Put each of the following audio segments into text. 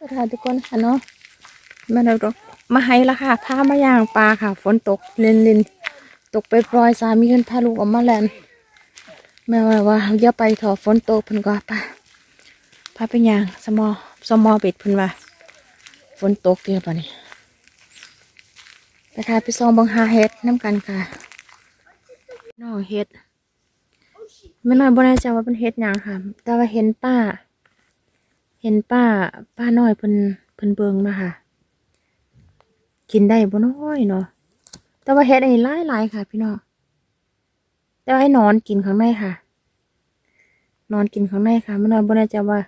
ค่ะทุกคนค่ะเนาะมาเรามาให้ละค่ะพามาย่างปลาค่ะ ฝนตกเลนลินตกไปปล่อยสามีกันพาลูกออกมาแลนแม่ว่าว่าอย่าไปถอฝนตกเพิ่นก็ไปพาไปยางสมอสมอเบ็ดเพิ่นว่าฝนตกเดียวปะนี่ไปค่ะไปซองบังหาเฮ็ดน้ำกันค่ะน้องเฮ็ดไม่น้อยบ่แน่ใจว่าเป็นเฮ็ดหยังค่ะ แต่ว่าเห็นป้า เห็นป้า ป้าน้อยเพิ่นเพิ่นเบิงมาค่ะ กินได้บ่น้อยเนาะแต่ว่าเฮ็ดอันนี้หลายหลายๆค่ะ พี่น้องแต่ว่าให้นอนกินข้างในค่ะ นอนกินข้างในค่ะไม่น้อยบ่แน่ใจว่า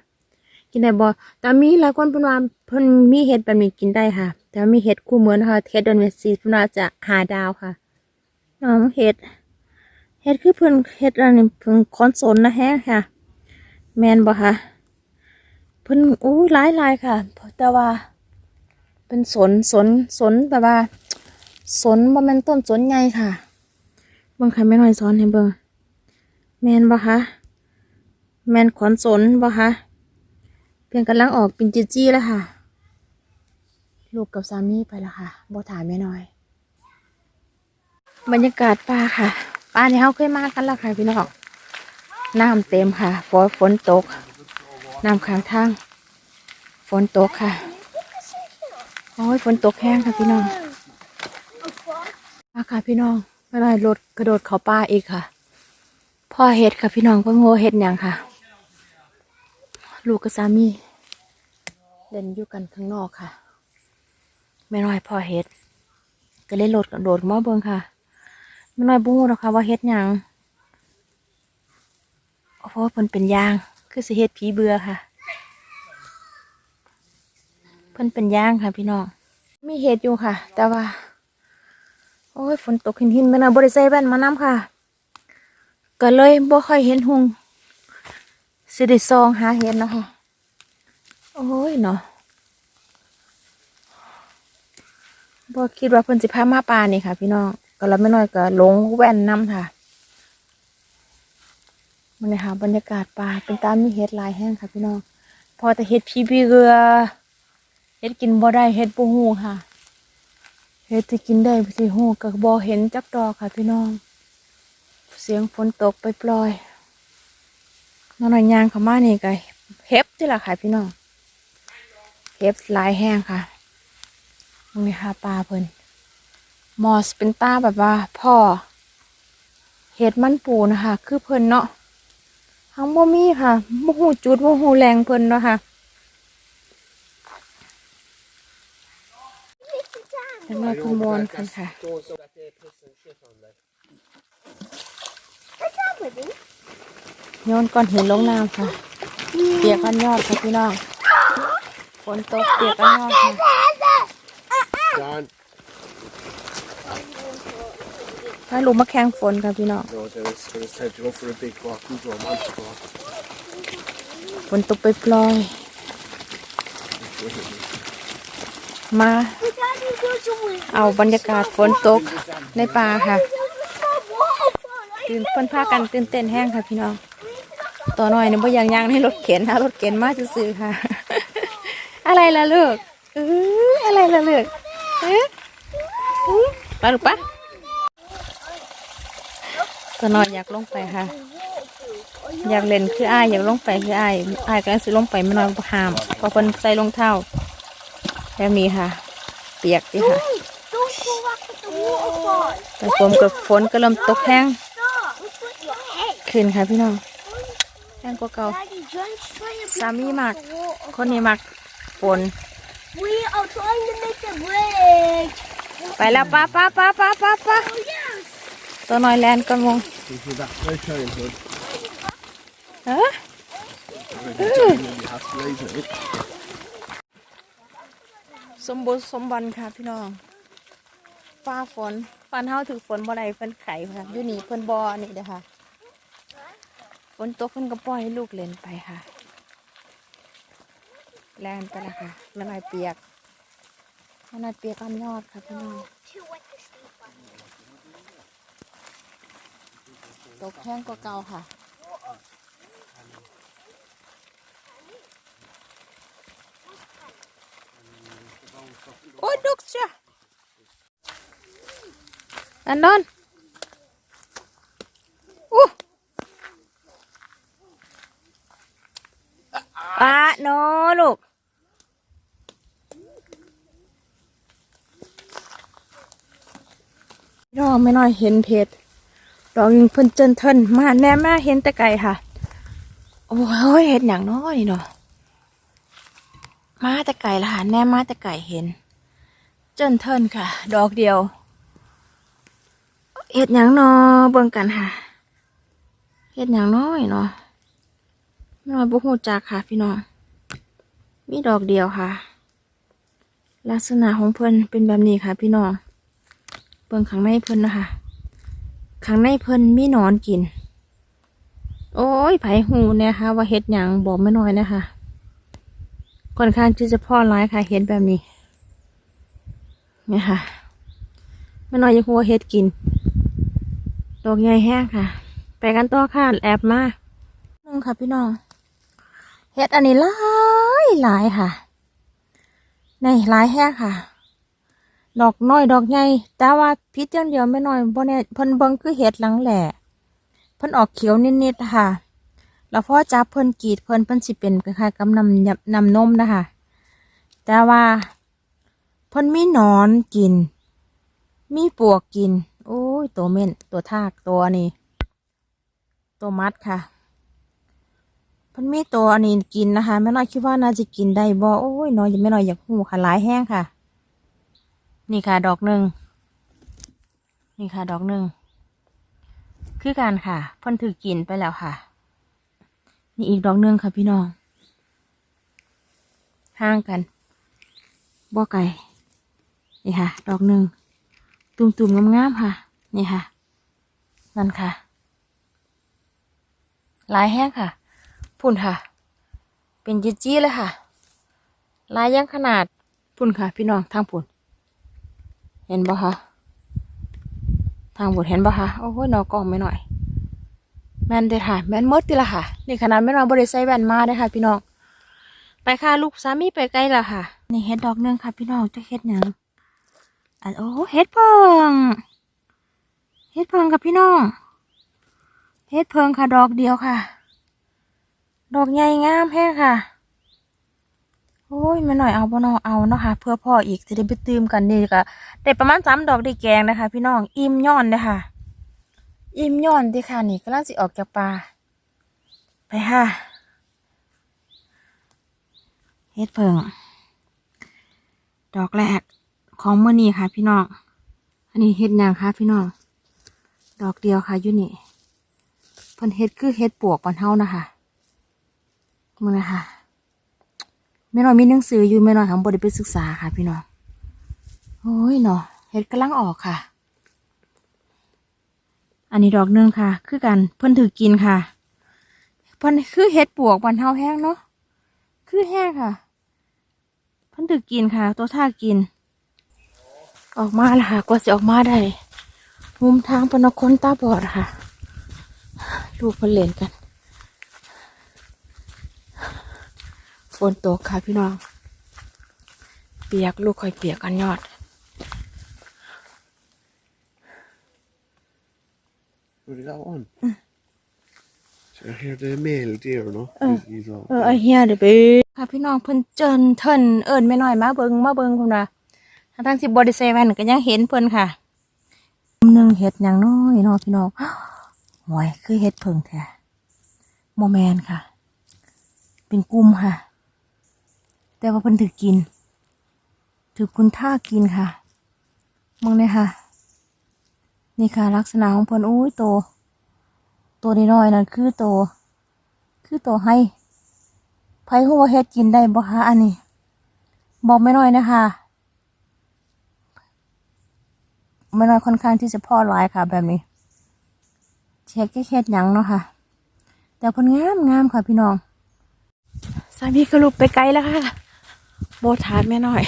กินได้บ่แต่มีหลายคนเพิ่นว่าเพิ่นมีเห็ดแบบนี้กินได้ค่ะ แต่ว่ามีเห็ดคู่เหมือนนะคะเห็ดดอนเวซีเพิ่นว่าจะหาดาวค่ะน้องเห็ดเห็ดคือเพิ่นเห็ดอันนี้เพิ่นคอนโซลนะแฮะค่ะ แมนบ่ค่ะ เพิ่นอู้หลายหลายค่ะ แต่ว่า เป็นสนสนสนแบบว่า สนบ่แม่นต้นสนใหญ่ค่ะ เบิ่งใครไม่น้อยสอนให้เบิ่งแมนบ่คะแมนขอนสนบ่คะเพียงกำลังออกเป็นจีจี้แล้วค่ะ ลูกกับสามีไปแล้วค่ะบ่ถามแม่น้อย บรรยากาศป่าค่ะป่านี่เฮาเคยมากันแล้วค่ะพี่น้องน้ำเต็มค่ะฝนฝนตก น้ำค้างทาง ฝนตกค่ะ โอ้ยฝนตกแห้งค่ะพี่น้องมาค่ะพี่น้องไม่ได้รถกระโดดเขาป่าอีกค่ะ พ่อเห็ดค่ะพี่น้องพ่อโง่เห็ดหยังค่ะ ลูกกับสามีเล่นอยู่กันข้างนอกค่ะ ไม่น้อยพ่อเห็ด ก็เลยรถกระโดดมาเบิงค่ะ ไม่น้อยบุ้งหรอกค่ะว่าเห็ดหยังเพราะว่าเพิ่นเป็นยาง คือสิเฮ็ดผีเบื่อค่ะ เพิ่นเป็นย่างค่ะ พี่น้องมีเห็ดอยู่ค่ะ แต่ว่า โอ้ยฝนตกหินหินม่น่ะบริใส่แว่นมาน้ำค่ะ ก็เลยบ่ค่อยเห็นหุงสิได้ซองหาเห็ดเนาะค่ะโอ้ยเนาะบ่คิดว่าเพิ่นสิพามาป่านี่ค่ะ พี่น้องก็แล้วไม่น้อยก็หลงแว่นน้ำค่ะ มันเลยค่ะบรรยากาศป่าเป็นตามมีเห็ดลายแห้งค่ะพี่น้องพอแต่เห็ดพีบีเรือเฮ็ดกินบ่ได้เฮ็ดบ่ฮู้ค่ะเฮ็ดที่กินได้สิฮู้ก็บ่เห็นจักดอกค่ะพี่น้อง เสียงฝนตกไปปล่อยน้อยยางเข้ามานี่ก็เฮ็บนี่ละค่ะพี่น้องเฮ็บลายแห้งค่ะตรงนี้ค่ะปลาเพิ่นมอสเป็นป้าแบบว่าพ่อเฮ็ดมันปูนะคะ คือเพิ่นเนาะ ทั้งบ่มีค่ะบ่ฮู้จุดบ่ฮู้แรงเพิ่นเนาะค่ะแล้วมาขโมยกันค่ะโยนก้อนหินลงน้ำค่ะ เปียกกันยอดค่ะพี่น้องฝนตกเปียกกันยอดค่ะ John. ถ้าลุกมาแข่งฝนค่ะพี่น้อง No, so it's, so it's time to go for a big walk. We go a monster walk. ฝนตกไปปล่อย มาเอาบรรยากาศฝนตกในป่าค่ะ ตื่นเพิ่นพากันตื่นเต้นแห้งค่ะพี่น้องตัวน้อยเนี่ยบ่อยางยางในรถเข็นนะรถเข็นมาซื้อๆค่ะ อะไรล่ะลูกเอออะไรล่ะลูกเอ๊ะอื้อไปลูกปะ ตัวน้อยอยากลงไปค่ะ อยากเล่นคืออ้ายอยากลงไปคืออ้ายอ้ายก็สิลงไปไม่น้อยบ่ห้ามเพราะเพิ่นใส่รองเท้าแบบนี้ค่ะ เปียกดิค่ะ Don't go back at the waterfall. แต่ฝนกับฝนก็เริ่มตกแห้ง Stop. Look what your head. ขึ้นค่ะพี่น้องแห้งกว่าเก่า Daddy, don't try to Sammy block Mac. the water. คนนี้มักฝน We are trying to make a bridge. ไปแล้วป้าป้าป้าป้าป้าป้า Oh yes. ตัวน้อยแลนกันวงเออสมบูรณ์สมบันค่ะพี่น้องฟ้าฝนปานเฮาถึงฝนบ่ได้เพิ่นไข่ค่ะอยู่นี่เพิ่นบ่อนี่เด้อค่ะฝนตกเพิ่นก็ปล่อยให้ลูกเล่นไปค่ะ แล่นไปละค่ะแม่น้อยเปียกแม่น้อยเปียกอ้อมยอดค่ะพี่น้อง ตกแห้งกว่าเก่าค่ะ โอ้ดุกจ้ะอันนอนอู้ปะโนลูกดอกไม่น้อยเห็นเพชร ดอกยิงเพิ่นเจนเทินมาแน่มาเห็นแต่ไกลค่ะ โอ้ยเห็นอย่างน้อยเนาะมาแต่ไก่ละค่ะแน่มาแต่ไก่เห็น เจนเทินค่ะ ดอกเดียวเห็ดอย่างนอเบิ่งกันค่ะเห็ดอย่างน้อยเนาะไม่น้อยบุหูจักค่ะ พี่น้องมีดอกเดียวค่ะ ลักษณะของเพิ่นเป็นแบบนี้ค่ะ พี่น้องเบิ่งข้างในเพิ่นนะคะ ข้างในเพิ่นมีนอนกิน โอ้ยไผหูเนี่ยค่ะว่าเห็ดหยังบอกไม่น้อยนะคะค่อนข้างที่จะพ่อร้ายค่ะ เห็ดแบบนี้เนี่ยค่ะไม่น้อยยังหัวเห็ดกินดอกใหญ่แห้งค่ะ ไปกันต่อค่ะแอบมาหนึ่งค่ะพี่น้องเห็ดอันนี้หลายหลายค่ะในหลายแห้งค่ะ ดอกน้อยดอกใหญ่แต่ว่าพิษอย่างเดียวไม่น้อยบ่แน่เพิ่นเบิ่งคือเห็ดหลังแหล่เพิ่นออกเขียวนิดๆค่ะ แล้วพอจับเพิ่นกรีดเพิ่นเพิ่นสิเป็นคล้ายๆกับนำนำนมนะคะ แต่ว่าเพิ่นมีหนอนกิน มีปวกกิน โอ้ย ตัวเม่น ตัวทาก ตัวนี้ ตัวมัดค่ะ เพิ่นมีตัวอันนี้กินนะคะ แม่น้อยคิดว่าน่าจะกินได้บ่ โอ้ย น้อยยังไม่น้อยอยากหูค่ะหลายแห้งค่ะ นี่ค่ะดอกหนึ่งนี่ค่ะดอกหนึ่งคือกันค่ะเพ่นถือกินไปแล้วค่ะ นี่อีกดอกหนึ่งค่ะพี่น้องห่างกันบ่ไก่นี่ค่ะ ดอกหนึ่งตุ่มๆงามๆค่ะ นี่ค่ะ นั่นค่ะลายแห้งค่ะ พุ่นค่ะ เป็นจี้ๆเลยค่ะลายยังขนาดพุ่นค่ะ พี่น้องทางพุ่น เห็นปะคะทางบทเห็นปะคะโอ้ยนอกล้องไม่หน่อย แม่นเด็ดค่ะ แม่นมดติละค่ะ นี่ขนาดไม่นอนบริใส่แว่นมาได้ค่ะ พี่น้อง ไปค่ะลูกสามีไปไกลและค่ะ นี่เฮ็ดดอกหนึงค่ะ พี่น้องจะเฮ็ดหยังอันโอ้เฮ็ดเพิงเฮ็ดเพิงค่ะพี่น้องเฮ็ดเพิงค่ะดอกเดียวค่ะ ดอกใหญ่งามแท้ค่ะ ยไม่หน่อยเอาบ่เนอเอาเนาะค่ะ เพื่อพ่ออีกจะได้ไปตืมกันนี่ก็ได้ประมาณสามดอกได้แกงนะคะ พี่น้องอิ่มย่อนเลยค่ะ อิ่มย่อนดีค่ะนี่กำลังสิออกจากปลาไปค่ะเฮ็ดเพิงดอกแรกของเมื่อนี้ค่ะ พี่น้องอันนี้เฮ็ดหยังคะพี่น้องดอกเดียวค่ะอยู่นี่เพิ่นเฮ็ดคือเฮ็ดปวกปันเฮานะคะมึงเลยค่ะ แม่น้อยมีหนังสืออยู่แม่น้อยทำบไดไปศึกษาค่ะ พี่น้องโอ้ยเนาะเห็ดกำลังออกค่ะ อันนี้ดอกหนึ่งค่ะ คือกันเพิ่นถือกินค่ะเพิ่นคือเห็ดปวกบันเท้าแห้งเนาะคือแห้งค่ะ เพิ่นถือกินค่ะ ตัวท่ากิน ออกมาแล้วค่ะ กว่าจะออกมาได้มุมทางปนคนตาบอดค่ะ ลูกเพิ่นเล่นกัน นตกค่ะพี่น้อง เปียกลูกคอยเปียกกันยอด Put it out on. So here the male deer, no? Uh. He's all. เออไอเฮียเดี๋ยวไปค่ะพี่น้องเพิ่นเจินเทินเอิญไม่น้อยมาเบิงมาเบิงคุณว่าทั้งสิบบอดี้เซเว่นก็ยังเห็นเพิ่นค่ะมุมหนึ่งเห็ดอย่างน้อยเนาะพี่น้องหวยคือเห็ดเพิงแท้โมแมนค่ะ เป็นกลุ่มค่ะ แต่ว่าเพิ่นถือกิน ถือคุณท่ากินค่ะมองเลยค่ะ นี่ค่ะ ลักษณะของเพิ่นอุ้ยโตตัวน้อยๆนั่นคือโต คือโตให้ไผหัวเฮ็ดกินได้บ่คะอันนี้ บอกไม่น้อยนะคะไม่น้อยค่อนข้างที่จะพ่อร้ายค่ะ แบบนี้เช็ดแค่เช็ดหยังเนาะค่ะ แต่ผลงามงามค่ะพี่น้องสามีก็ลุกไปไกลแล้วค่ะ โบถามแม่น้อย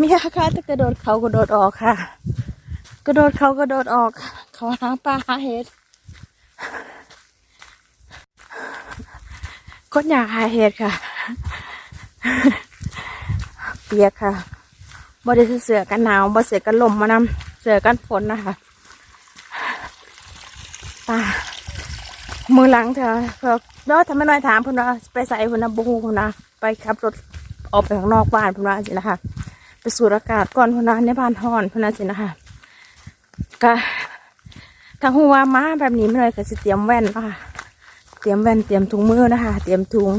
มีอาการจะกระโดดเขากระโดดออกค่ะ กระโดดเขากระโดดออก เขาหาปลาหาเห็ดก็อยากหาเห็ดค่ะปีปียกค่ะบ่ได้เสือกันหนาวบ่เสือกันลมมานำเสือกันฝนนะคะป่ามือหลังเธอเพื่อเนาะทำไมน้อยถามพิ่นว่าไปใส่พิ่นนะบูพิ่นนะไปขับรถ ออกไปข้างนอกบ้านพิ่นว่าสินะคะ ไปสูดอากาศก่อนพิ่นนะในบ้านฮอนพิ่นนะสินะคะก็ทางฮู้ว่ามาแบบนี้ไม่เลยก็สิเตรียมแว่นนะค่ะเตรียมแว่นเตรียมถุงมือนะคะ เตรียมถุง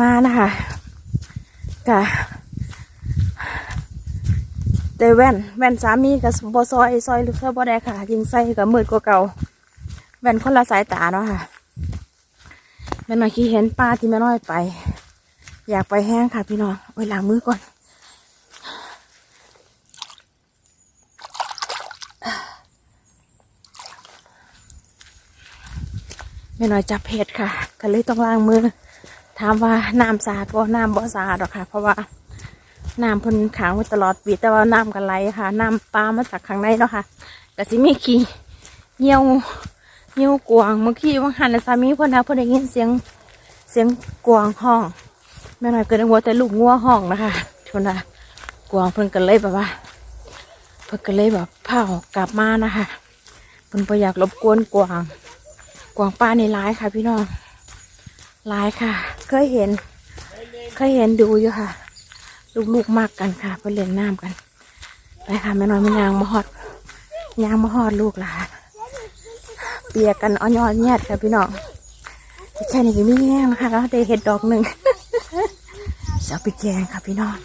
มานะคะก็แต่แว่นแว่นสามีกับบซอยซอยลูกเธอบ่ได้ค่ะ ยิงใส่กับมืดกว่าเก่า แว่นคนละสายตาเนาะค่ะแม่น้อยขี้เห็นป้าที่แม่น้อยไป อยากไปแห้งค่ะ พี่น้องไว้ล้างมือก่อนแม่น้อยจับเห็ดค่ะก็เลยต้องล้างมือ ถามว่าน้ำสะอาดบ่น้ำบ่สะอาดหรอกค่ะ เพราะว่าน้ำพ่นขังไว้ตลอดปีแต่ว่าน้ำกันไหลค่ะ น้ำปลามาจากข้างในเนาะค่ะแต่สิมีขี้เหี่ยวเหี่ยวกวางเมื่อกี้ว่างหันนะสามีพ่นนะพ่นได้ยินเสียงเสียงกวางห้อง แม่น้อยเก็นึกว่าแต่ลูกงัวห้องนะคะทุนนะกวางเพิ่นก็เลยแบบว่า เพิ่นก็เลยแบบเผากลับมานะคะเพิ่นบ่อยากรบกวนกวาง กวางป้านี่ร้ายค่ะ พี่น้องร้ายค่ะ เคยเห็น เคยเห็นดูอยู่ค่ะ ลูกๆมากกันค่ะเพื่อเล่นน้ำกันไปค่ะแม่น้อยม่ยางมาหอดยางมาหอดลูกหลานเปียกกันอ้อนยอดแยดค่ะพี่น้องแค่นี้ก็มีแง่นะคะแล้วได้เห็ดดอกหนึ่ง จะเอาไปแกงค่ะพี่น้อง